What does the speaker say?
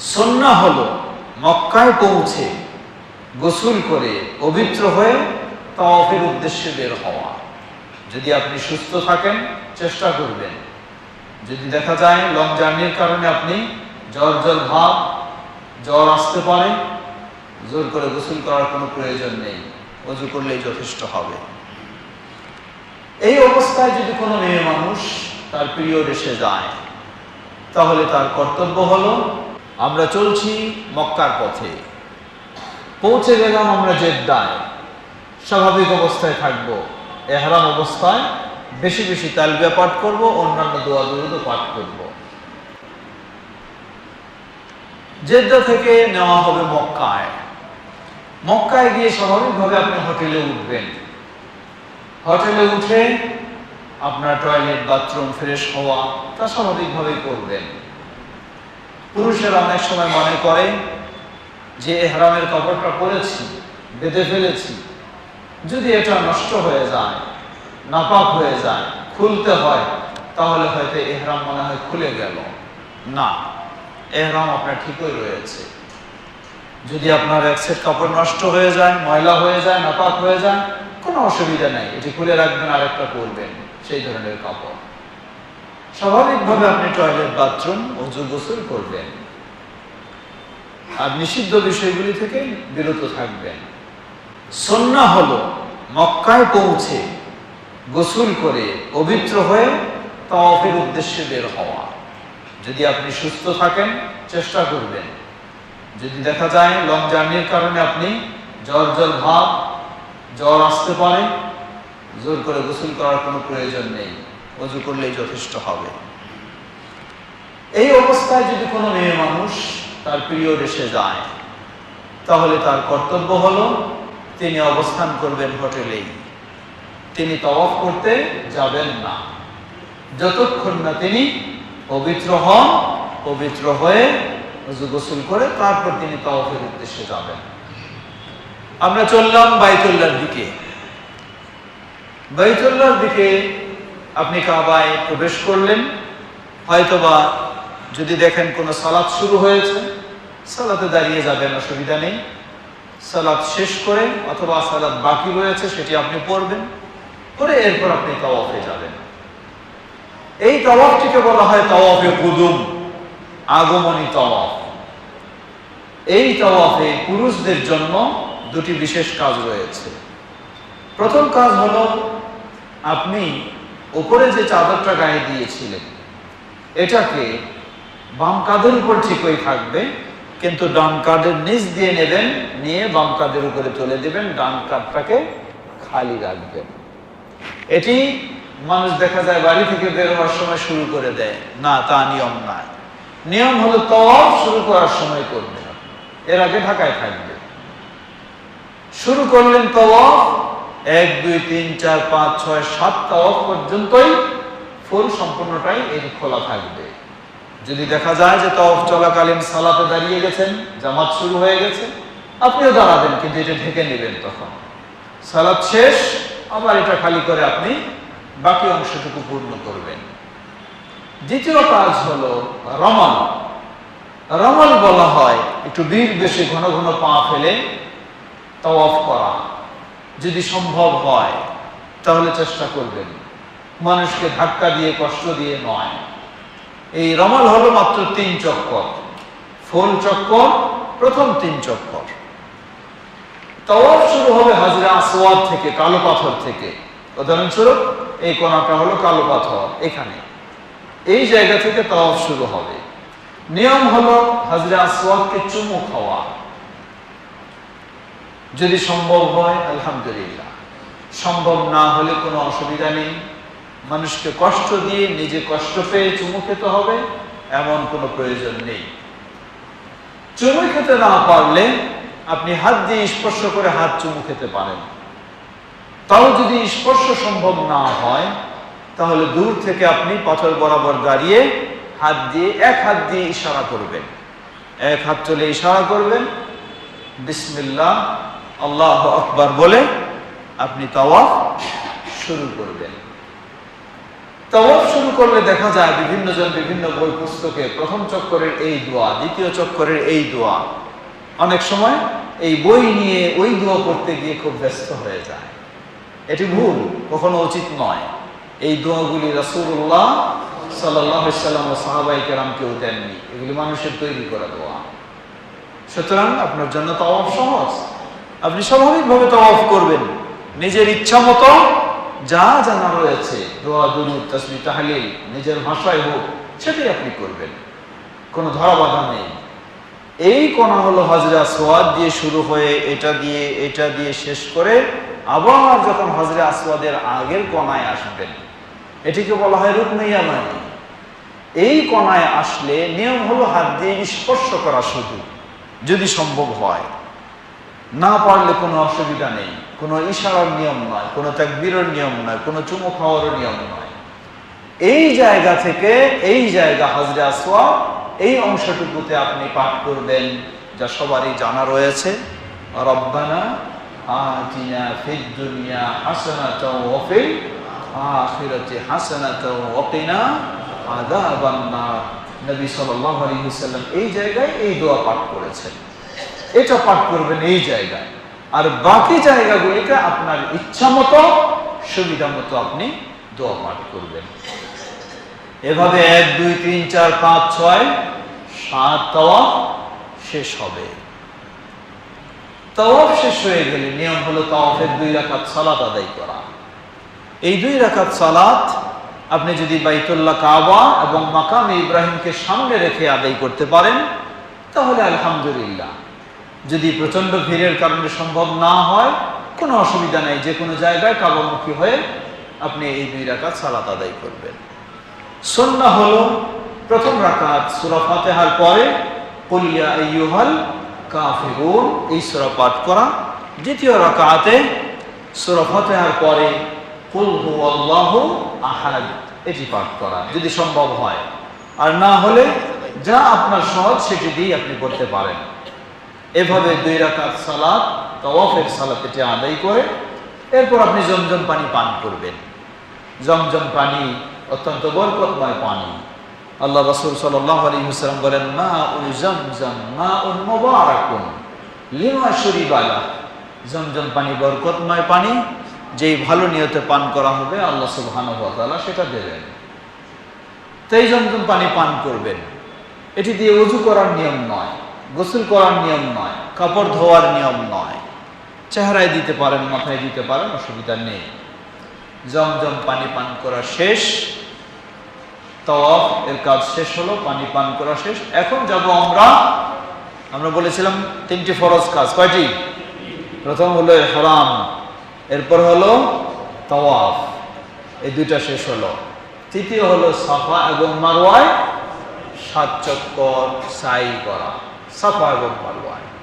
সন্না হলো মক্কায় পৌঁছে গোসল করে পবিত্র হয়ে তওয়াফের উদ্দেশ্যে বের হওয়া। যদি আপনি সুস্থ থাকেন, চেষ্টা করবেন। যদি দেখা যায় লং জার্নির কারণে আপনি জ্বর জ্বর ভাব, জ্বর আসতে পারে, জোর করে গোসল করার কোনো প্রয়োজন নেই। অজু করলেই যথেষ্ট হবে। এই অবস্থায় যদি কোনো মেয়ে মানুষ তার পিরিয়ড এসে যায়, তাহলে তার কর্তব্য হলো আমরা চলছি মক্কার পথে। পৌঁছে গেলাম আমরা জেদ্দায়। স্বাভাবিক অবস্থায় থাকব। এহরাম অবস্থায় বেশি বেশি তালবিয়া পাঠ করব, অন্যান্য দোয়া দুরুদও পাঠ করব। জেদ্দা থেকে নেওয়া হবে মক্কায়। মক্কায় গিয়ে স্বাভাবিকভাবে আপনি হোটেলে উঠবেন। হোটেলে উঠে আপনার টয়লেট, বাথরুম, ফ্রেশ হওয়া তা স্বাভাবিকভাবেই করবেন। পুরুষেরা অনেক সময় মনে করে যে এহরামের কাপড়টা পরেছি বেঁধে ফেলেছি। যদি এটা নষ্ট হয়ে যায়, নাপাক হয়ে যায়, খুলতে হয়, তাহলে হয়তো এহরাম মনে হয় খুলে গেল। না, এহরাম আপনার ঠিকই রয়েছে। যদি আপনার এক সেট কাপড় নষ্ট হয়ে যায়, ময়লা হয়ে যায়, নাপাক হয়ে যায়, কোনো অসুবিধা নেই। এটি খুলে রাখবেন, আরেকটা পরবেন, সেই ধরনের কাপড়। স্বাভাবিকভাবে আপনি টয়লেট বাথরুম অজু গোসল করবেন। আর নিষিদ্ধ বিষয়গুলি থেকে বিরত থাকবেন। সন্না হলো, মক্কায় পৌঁছে গোসল করে পবিত্র হয়ে তওয়াফের উদ্দেশ্যে বের হওয়া। যদি আপনি সুস্থ থাকেন, চেষ্টা করবেন। যদি দেখা যায় লং জার্নির কারণে আপনি জ্বর জ্বর ভাব, জ্বর আসতে পারে, জোর করে গোসল করার কোনো প্রয়োজন নেই। অজু করলেই যথেষ্ট হবে। এই অবস্থায় যদি কোনো মেয়ে মানুষ তার পিরিয়ড এসে যায়, তাহলে তার কর্তব্য হলো তিনি অবস্থান করবেন হোটেলেই। তিনি তওয়াফ করতে যাবেন না। যতক্ষণ না তিনি পবিত্র হন, পবিত্র হয়ে অজু গোসল করে তারপর তিনি তওয়াফের উদ্দেশ্যে যাবেন। আমরা চললাম বাইতুল্লার দিকে। বাইতুল্লার দিকে আপনি কাবায় প্রবেশ করলেন, হয়তোবা যদি দেখেন কোনো সালাদ শুরু হয়েছে, সালাতে দাঁড়িয়ে যাবেন, অসুবিধা নেই। সালাদ শেষ করে অথবা সালাদ বাকি রয়েছে, সেটি আপনি পড়বেন পরে এরপর আপনি তাওয়াফে যাবেন। এই তাওয়াফটিকে বলা হয় তাওয়াফে কুদুম, আগমনী তাওয়াফ। এই তাওয়াফে পুরুষদের জন্য দুটি বিশেষ কাজ রয়েছে। প্রথম কাজ হলো, আপনি উপরে যে চাদরটা গায়ে দিয়েছিলেন, এটাকে বাম কাঁধের উপর ঠিকই থাকবে, কিন্তু ডান কাঁধের নিচ দিয়ে নেবেন, নিয়ে বাম কাঁধের উপরে তুলে দেবেন, ডান কাঁধটাকে খালি রাখবেন। এটি মানুষ দেখা যায় বাড়ি থেকে বের হওয়ার সময় শুরু করে দেয়। না, তা নিয়ম নয়। নিয়ম হলো তওয়াফ শুরু করার সময় করবে এর আগে ঢাকায় থাকবে। শুরু করলেন তওয়াফ এক, দুই, তিন, চার, পাঁচ, ছয় সাতটা অফ পর্যন্তই ফুল সম্পূর্ণটাই এর খোলা থাকবে। যদি দেখা যায় যে তওয়াফ চলাকালীন সালাতে দাঁড়িয়ে গেছেন, জামাত শুরু হয়ে গেছে, আপনিও দাঁড়াবেন, কিন্তু এটা ঢেকে নেবেন তখন। সালাত শেষ, আবার এটা খালি করে আপনি বাকি অংশটুকু পূর্ণ করবেন। দ্বিতীয় কাজ হলো রমল। রমল বলা হয়, একটু বীর বেশি, ঘন ঘন পা ফেলে তওয়াফ করা। যদি সম্ভব হয়, তাহলে চেষ্টা করবেন। মানুষকে ধাক্কা দিয়ে, কষ্ট দিয়ে নয়। এই রমল হলো মাত্র তিন চক্কর। ফুল চক্কর, প্রথম তিন চক্কর। তওয়াফ শুরু হবে হাজরা আসওয়াদ থেকে, কালো পাথর থেকে। উদাহরণস্বরূপ, এই কোনাটা হলো কালো পাথর, এখানে। এই জায়গা থেকে তওয়াফ শুরু হবে। নিয়ম হলো হাজরা আসওয়াদকে চুমু খাওয়া। যদি সম্ভব হয়, আলহামদুলিল্লাহ। সম্ভব না হলে কোনো অসুবিধা নেই। মানুষকে কষ্ট দিয়ে নিজে কষ্ট পেয়ে চুমু খেতে হবে, এমন কোনো প্রয়োজন নেই। চুমু খেতে না পারলে আপনি হাত দিয়ে স্পর্শ করে হাত চুমু খেতে পারেন। তাও যদি স্পর্শ সম্ভব না হয়, তাহলে দূর থেকে আপনি পাথর বরাবর দাঁড়িয়ে হাত দিয়ে এক হাত দিয়ে ইশারা করবেন। এক হাত চলে ইশারা করবেন। বিসমিল্লাহ আল্লাহ আকবার বলে আপনি তাওয়াফ শুরু করবেন। তাওয়াফ শুরু করলে দেখা যায় বিভিন্ন জন বিভিন্ন বই পুস্তকে প্রথম চক্করের এই দোয়া, দ্বিতীয় চক্করের এই দোয়া। অনেক সময় এই বই নিয়ে ওই দোয়া করতে গিয়ে খুব ব্যস্ত হয়ে যায়। এটি ভুল, কখনো উচিত নয়। এই দোয়াগুলি আলাইহি সাল্লাম ও সাহাবাই কেরাম কেউ দেননি। এগুলি মানুষের তৈরি করা দোয়া। সুতরাং আপনার জন্য তাওয়াফ সহজ। আপনি স্বাভাবিকভাবে তাওয়াফ করবেন। নিজের ইচ্ছা মতো যা জানা রয়েছে, দোয়া দুরুদ তাসবিহ, তাহলিল, নিজের ভাষায় হোক, সেটাই আপনি করবেন। কোনো ধরা বাধা নেই। এই কোনা হলো হাজরা সোয়াদ দিয়ে শুরু হয়ে এটা দিয়ে এটা দিয়ে শেষ করে আবার যখন হজরে আসওয়াদের আগের কণায় আসবেন। এটিকে বলা হয় রুকনাইয়া মানে এই কণায় আসলে নিয়ম হলো হাত দিয়ে স্পর্শ করা শুধু, যদি সম্ভব হয়। না পারলে কোনো অসুবিধা নেই, কোনো ইশারার নিয়ম নয়, কোনো তাকবীরের নিয়ম নয়, কোনো চুমু খাওয়ারও নিয়ম নয়। এই জায়গা থেকে, এই জায়গা হাজরে আসওয়া, এই অংশটুকুতে আপনি পাঠ করবেন যা সবারই জানা রয়েছে। রব্বানা দুনিয়া হাসানাতাও ওয়া ফিল আখিরাতি হাসানাতাও ওয়া কিনা আযাবান নার নবী সাল্লাল্লাহু আলাইহি ওয়াসাল্লাম এই জায়গায় এই দোয়া পাঠ করেছেন। এটা পাঠ করবেন এই জায়গায়। আর বাকি জায়গাগুলিতে আপনার ইচ্ছা মতো, সুবিধা মতো আপনি দোয়া পাঠ করবেন। এভাবে এক, দুই, তিন, চার, পাঁচ, ছয়, সাত তাওয়াফ শেষ হবে। তাওয়াফ শেষ হয়ে গেলে নিয়ম হলো তাওয়াফের দুই রাকাত সালাত আদায় করা। এই দুই রাকাত সালাত আপনি যদি বাইতুল্লাহ কাবা এবং মাকাম ইব্রাহিমকে সামনে রেখে আদায় করতে পারেন, তাহলে আলহামদুলিল্লাহ। যদি প্রচণ্ড ভিড়ের কারণে সম্ভব না হয়, কোনো অসুবিধা নেই। যে কোনো জায়গায় কাবামুখী হয়ে আপনি এই দুই রাকাত সালাত আদায় করবেন। সন্না হলো প্রথম রাকাত, সূরা ফাতিহার পরে কুলিয়া আইয়ুহাল কাফিরুন এই সূরা পাঠ করা। দ্বিতীয় রাকাতে, সূরা ফাতিহার পরে, কুল হুয়াল্লাহু আহাদ এটি পাঠ করা, যদি সম্ভব হয়। আর না হলে যা আপনার সহজ, সেটি দিয়ে আপনি করতে পারেন। এভাবে দুই রাকাত সালাত, তাওয়াফের সালাত এটি আদায় করে, এরপর আপনি জমজম পানি পান করবেন। জমজম পানি অত্যন্ত বরকতময় পানি। আল্লাহ রাসূল সাল্লাল্লাহু আলাইহি ওয়াসাল্লাম বলেন, মা উ জমজম, মা উন মুবারাকুন লিমা শুরিবালা জমজম পানি বরকতময় পানি, যেই ভালো নিয়তে পান করা হবে, আল্লাহ তাআলা সেটা দেবেন। তাই জমজম পানি পান করবেন। এটি দিয়ে ওযু করার নিয়ম নয়। গোসল করার নিয়ম নয়, কাপড় ধোয়ার নিয়ম নয়। চেহারায় দিতে পারেন, মাথায় দিতে পারেন, অসুবিধা নেই। জমজম পানি পান করা শেষ। তওয়াফ, এর কাজ শেষ হলো, পানি পান করা শেষ। এখন যাব আমরা আমরা বলেছিলাম তিনটি ফরজ কাজ। কয়টি? প্রথম হলো হারাম এরপর হলো তওয়াফ। এই দুইটা শেষ হলো। তৃতীয় হলো সাফা এবং মারওয়ায় সাত চক্কর সাই করা। সাফা এবং মারওয়ায়